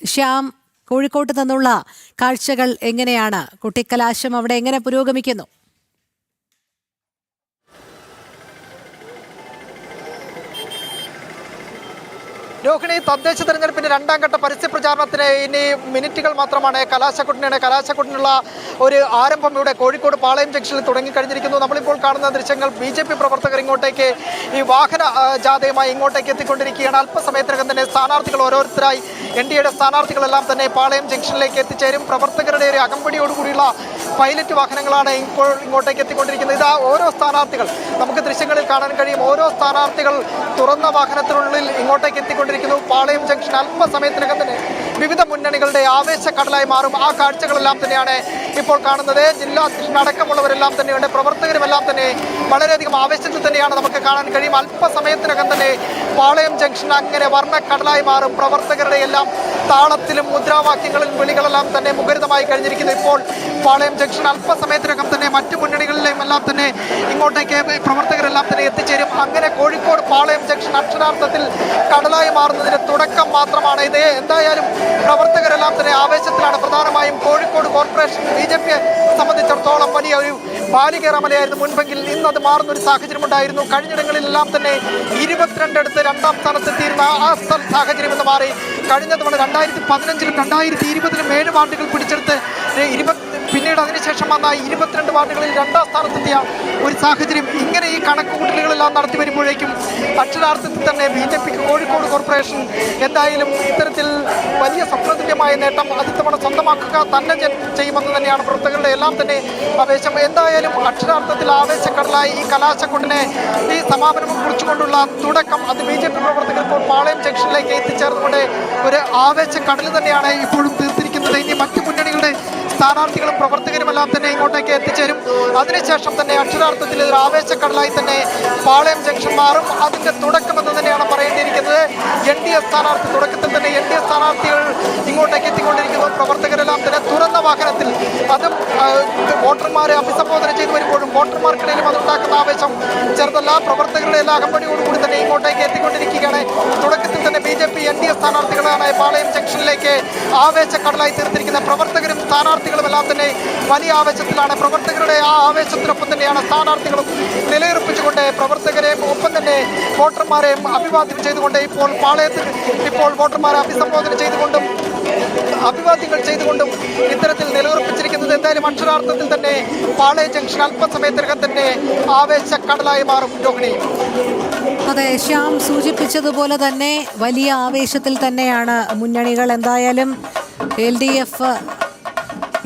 ശ്യാം കോഴിക്കോട്ട് നിന്നുള്ള കാഴ്ചകൾ എങ്ങനെയാണ്? കുട്ടിക്കലാശം അവിടെ എങ്ങനെ പുരോഗമിക്കുന്നു? രോഹിണി തദ്ദേശ തെരഞ്ഞെടുപ്പിന്റെ രണ്ടാം ഘട്ട പരസ്യ പ്രചാരണത്തിന് ഇനി മിനിറ്റുകൾ മാത്രമാണ്. കലാശക്കുട്ടിനാണ് കലാശക്കുട്ടിനുള്ള ഒരു ആരംഭം ഇവിടെ കോഴിക്കോട് പാളയം ജംഗ്ഷനിൽ തുടങ്ങിക്കഴിഞ്ഞിരിക്കുന്നു. നമ്മളിപ്പോൾ കാണുന്ന ദൃശ്യങ്ങൾ ബി ജെ പി പ്രവർത്തകർ ഇങ്ങോട്ടേക്ക് ഈ വാഹന ജാഥയുമായി ഇങ്ങോട്ടേക്ക് എത്തിക്കൊണ്ടിരിക്കുകയാണ്. അല്പസമയത്തിനകം തന്നെ സ്ഥാനാർത്ഥികൾ ഓരോരുത്തരായി എൻ ഡി എയുടെ സ്ഥാനാർത്ഥികളെല്ലാം തന്നെ പാളയം ജംഗ്ഷനിലേക്ക് എത്തിച്ചേരും. പ്രവർത്തകരുടെ ഒരു അകമ്പടിയോടുകൂടിയുള്ള പൈലറ്റ് വാഹനങ്ങളാണ് ഇപ്പോൾ ഇങ്ങോട്ടേക്ക് എത്തിക്കൊണ്ടിരിക്കുന്നത്. ഇതാ ഓരോ സ്ഥാനാർത്ഥികൾ. നമുക്ക് ദൃശ്യങ്ങളിൽ കാണാൻ കഴിയും. ഓരോ സ്ഥാനാർത്ഥികൾ തുറന്ന വാഹനത്തിനുള്ളിൽ ഇങ്ങോട്ടേക്ക് എത്തിക്കൊണ്ടിരിക്കുന്നു. പാളയം ജംഗ്ഷൻ അല്പസമയത്തിനകം തന്നെ വിവിധ മുന്നണികളുടെ ആവേശക്കടലായി മാറും. ആ കാഴ്ചകളെല്ലാം തന്നെയാണ് ഇപ്പോൾ കാണുന്നത്. ജില്ലാ അധ്യക്ഷൻ അടക്കമുള്ളവരെല്ലാം തന്നെയുണ്ട്. പ്രവർത്തകരുമെല്ലാം തന്നെ വളരെയധികം ആവേശത്തിൽ തന്നെയാണ് നമുക്ക് കാണാൻ കഴിയും. അല്പസമയത്തിനകം തന്നെ പാളയം ജംഗ്ഷൻ അങ്ങനെ വർണക്കടലായി മാറും. പ്രവർത്തകരുടെ എല്ലാം താളത്തിലും മുദ്രാവാക്യങ്ങളിലും വിളികളെല്ലാം തന്നെ മുഖരിതമായി കഴിഞ്ഞിരിക്കുന്നു. ഇപ്പോൾ പാളയം ജംഗ്ഷൻ അല്പസമയത്തിനകം തന്നെ മറ്റു മുന്നണികളിലെയും എല്ലാം തന്നെ ഇങ്ങോട്ടേക്ക് പ്രവർത്തകരെല്ലാം തന്നെ എത്തിച്ചേരും. അങ്ങനെ കോഴിക്കോട് പാളയം ജംഗ്ഷൻ അക്ഷരാർത്ഥത്തിൽ കടലായി മാറുന്നതിന് തുടക്കം മാത്രമാണ്. ഇത് എന്തായാലും പ്രവർത്തകരെല്ലാം തന്നെ ആവേശത്തിലാണ് പ്രധാനമായും കോഴിക്കോട് കോർപ്പറേഷൻ ബി ജെ പിയെ സംബന്ധിച്ചിടത്തോളം വലിയ ഒരു ബാലികേറമലയായിരുന്നു മുൻപെങ്കിൽ ഇന്ന് അത് മാറുന്ന ഒരു സാഹചര്യം ഉണ്ടായിരുന്നു കഴിഞ്ഞിടങ്ങളിലെല്ലാം തന്നെ ഇരുപത്തിരണ്ടടുത്ത് രണ്ടാം സ്ഥാനത്തെത്തിയിരുന്ന ആ സാഹചര്യം എന്ന് മാറി. കഴിഞ്ഞ തവണ രണ്ടായിരത്തി പതിനഞ്ചിലും രണ്ടായിരത്തി ഇരുപതിലും ഏഴ് വാർഡുകൾ പിടിച്ചെടുത്ത് ഇരുപത്തി പിന്നീട് അതിനുശേഷം വന്ന ഇരുപത്തിരണ്ട് വാർഡുകളിൽ രണ്ടാം സ്ഥാനത്തെത്തിയ ഒരു സാഹചര്യം ഇങ്ങനെ ഈ കണക്കുകൂട്ടലുകളെല്ലാം നടത്തി വരുമ്പോഴേക്കും അക്ഷരാർത്ഥത്തിൽ തന്നെ ബി ജെ പിക്ക് കോഴിക്കോട് കോർപ്പറേഷൻ എന്തായാലും ഇത്തരത്തിൽ വലിയ സ്വപ്നതുല്യമായ നേട്ടം അതിത്തവണ സ്വന്തമാക്കുക തന്നെ ചെയ്യുമെന്ന് തന്നെയാണ് പ്രവർത്തകരുടെ എല്ലാം തന്നെ ആവേശം. എന്തായാലും അക്ഷരാർത്ഥത്തിൽ ആവേശക്കടലായി ഈ കലാശക്കൊണ്ടിനെ ഈ സമാപനം കുറിച്ചുകൊണ്ടുള്ള തുടക്കം അത് ബി ജെ പി പ്രവർത്തകർ ഇപ്പോൾ പാളയം ജംഗ്ഷനിലേക്ക് എത്തിച്ചേർന്നുകൊണ്ട് ഒരു ആവേശക്കടൽ തന്നെയാണ് ഇപ്പോഴും തീർത്തിരിക്കുന്നത്. ഇനി മറ്റു മുന്നണികളുടെ സ്ഥാനാർത്ഥികളും പ്രവർത്തകരുമെല്ലാം തന്നെ ഇങ്ങോട്ടേക്ക് എത്തിച്ചേരും. അതിനുശേഷം തന്നെ അക്ഷരാർത്ഥത്തിൽ ഒരു ആവേശക്കടലായി തന്നെ പാളയം ജംഗ്ഷൻ മാറും. അതിന്റെ തുടക്കം എൻ ഡി എ സ്ഥാനാർത്ഥി തുടക്കത്തിൽ തന്നെ എൻ ഡി എ സ്ഥാനാർത്ഥികൾ ഇങ്ങോട്ടേക്ക് എത്തിക്കൊണ്ടിരിക്കുന്നു. പ്രവർത്തകരെല്ലാം തന്നെ തുറന്ന വാഹനത്തിൽ അതും വോട്ടർമാരെ അഭിസംബോധന ചെയ്തു വരുമ്പോഴും വോട്ടർമാർക്കിടയിലും അതുണ്ടാക്കുന്ന ആവേശം ചെറുതല്ല. പ്രവർത്തകരുടെ എല്ലാ അകമ്പടിയോടുകൂടി തന്നെ ഇങ്ങോട്ടേക്ക് എത്തിക്കൊണ്ടിരിക്കുകയാണ്. തുടക്കത്തിൽ തന്നെ B J P N D A സ്ഥാനാർത്ഥികളാണ് പാളയം ജംഗ്ഷനിലേക്ക് ആവേശക്കടലായി തീർത്തിരിക്കുന്ന പ്രവർത്തകരും സ്ഥാനാർത്ഥികളും എല്ലാം തന്നെ വലിയ ആവേശത്തിലാണ്. പ്രവർത്തകരുടെ ആ ആവേശത്തിനൊപ്പം തന്നെയാണ് സ്ഥാനാർത്ഥികളും നിലയുറപ്പിച്ചുകൊണ്ട് പ്രവർത്തകരെയും ഒപ്പം തന്നെ വോട്ടർമാരെയും അഭിവാദ്യം ചെയ്തുകൊണ്ട് ഇപ്പോൾ പാളയത്തിൽ ഇപ്പോൾ വോട്ടർമാരെ അഭിസംബോധന ചെയ്തുകൊണ്ടും അഭിവാദ്യങ്ങൾ ചെയ്തുകൊണ്ടും ഇത്തരത്തിൽ നിലയുറപ്പിച്ചിരിക്കുന്നത് എന്തായാലും അക്ഷരാർത്ഥത്തിൽ തന്നെ പാളയ ജംഗ്ഷൻ അല്പസമയത്തിനകം തന്നെ ആവേശക്കടലായി മാറും രോഹിണി. അതെ ശ്യാം സൂചിപ്പിച്ചതുപോലെ തന്നെ വലിയ ആവേശത്തിൽ തന്നെയാണ് മുന്നണികൾ. എന്തായാലും എൽ ഡി എഫ്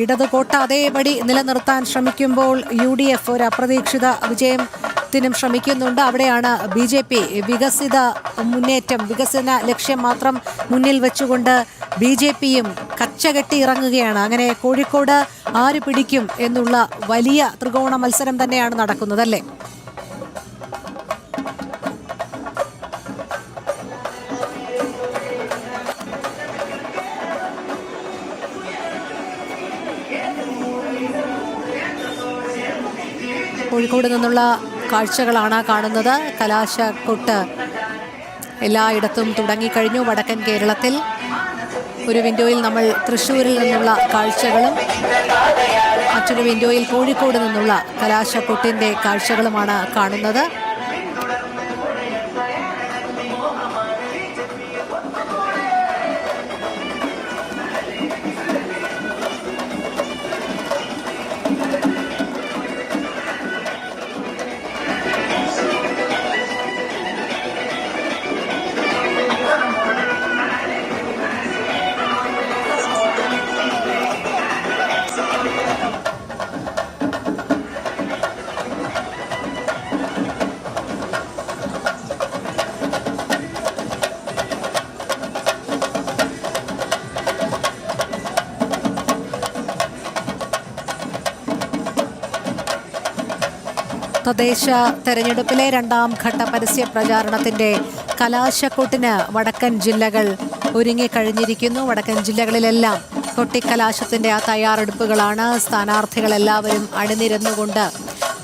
ഇടതുകോട്ട അതേപടി നിലനിർത്താൻ ശ്രമിക്കുമ്പോൾ യു ഡി എഫ് ഒരു അപ്രതീക്ഷിത വിജയത്തിനും ശ്രമിക്കുന്നുണ്ട്. അവിടെയാണ് ബി ജെ പി വികസിത മുന്നേറ്റം വികസന ലക്ഷ്യം മാത്രം മുന്നിൽ വെച്ചുകൊണ്ട് ബി ജെ പിയും കച്ചകെട്ടി ഇറങ്ങുകയാണ്. അങ്ങനെ കോഴിക്കോട് ആര് പിടിക്കും എന്നുള്ള വലിയ ത്രികോണ മത്സരം തന്നെയാണ് നടക്കുന്നത് അല്ലേ? കോഴിക്കോട് നിന്നുള്ള കാഴ്ചകളാണ് കാണുന്നത്. കലാശക്കൊട്ട് എല്ലായിടത്തും തുടങ്ങിക്കഴിഞ്ഞു. വടക്കൻ കേരളത്തിൽ ഒരു വിൻഡോയിൽ നമ്മൾ തൃശ്ശൂരിൽ നിന്നുള്ള കാഴ്ചകളും മറ്റൊരു വിൻഡോയിൽ കോഴിക്കോട് നിന്നുള്ള കലാശക്കൊട്ടിന്റെ കാഴ്ചകളുമാണ് കാണുന്നത്. തദ്ദേശ തെരഞ്ഞെടുപ്പിലെ രണ്ടാം ഘട്ട പരസ്യ പ്രചാരണത്തിന്റെ കലാശക്കൊട്ടിന് വടക്കൻ ജില്ലകൾ ഒരുങ്ങിക്കഴിഞ്ഞിരിക്കുന്നു വടക്കൻ ജില്ലകളിലെല്ലാം കൊട്ടിക്കലാശത്തിന്റെ ആ തയ്യാറെടുപ്പുകളാണ് സ്ഥാനാർത്ഥികൾ എല്ലാവരും അണിനിരന്നുകൊണ്ട്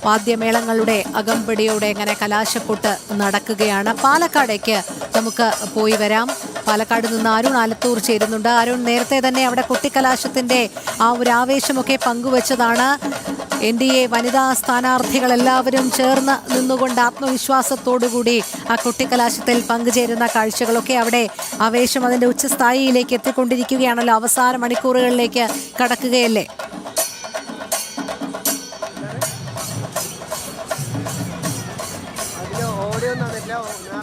വാദ്യമേളങ്ങളുടെ അകമ്പടിയോടെ ഇങ്ങനെ കലാശക്കൊട്ട് നടക്കുകയാണ്. പാലക്കാടേക്ക് നമുക്ക് പോയി വരാം. പാലക്കാട് നിന്ന് അരുൺ ആലത്തൂർ ചേരുന്നുണ്ട്. അരുൺ നേരത്തെ തന്നെ അവിടെ കുട്ടിക്കലാശത്തിന്റെ ആ ഒരു ആവേശമൊക്കെ പങ്കുവച്ചതാണ്. എൻ ഡി എ വനിതാ സ്ഥാനാർത്ഥികൾ എല്ലാവരും ചേർന്ന് നിന്നുകൊണ്ട് ആത്മവിശ്വാസത്തോടുകൂടി ആ കുട്ടിക്കലാശത്തിൽ പങ്കുചേരുന്ന കാഴ്ചകളൊക്കെ അവിടെ ആവേശം അതിന്റെ ഉച്ചസ്ഥായിയിലേക്ക് എത്തിക്കൊണ്ടിരിക്കുകയാണല്ലോ. അവസാന മണിക്കൂറുകളിലേക്ക് കടക്കുകയല്ലേ?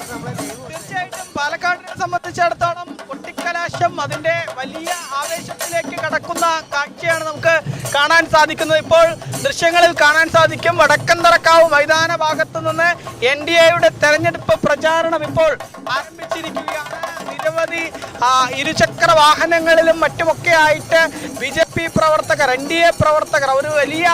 തീർച്ചയായിട്ടും പാലക്കാടിനെ സംബന്ധിച്ചിടത്തോളം കുട്ടിക്കലാശം അതിന്റെ വലിയ ആവേശത്തിലേക്ക് കടക്കുന്ന കാഴ്ചയാണ് നമുക്ക് കാണാൻ സാധിക്കുന്നത് ഇപ്പോൾ ദൃശ്യങ്ങളിൽ കാണാൻ സാധിക്കും. വടക്കൻ വടക്കന്തറക്കാവ് മൈതാന ഭാഗത്തു നിന്ന് എൻ ഡി എയുടെ തെരഞ്ഞെടുപ്പ് പ്രചാരണം ഇപ്പോൾ ആരംഭിച്ചിരിക്കുകയാണ്. നിരവധി ഇരുചക്ര വാഹനങ്ങളിലും മറ്റുമൊക്കെ ആയിട്ട് ബി ജെ പി പ്രവർത്തകർ എൻ ഡി എ പ്രവർത്തകർ ഒരു വലിയ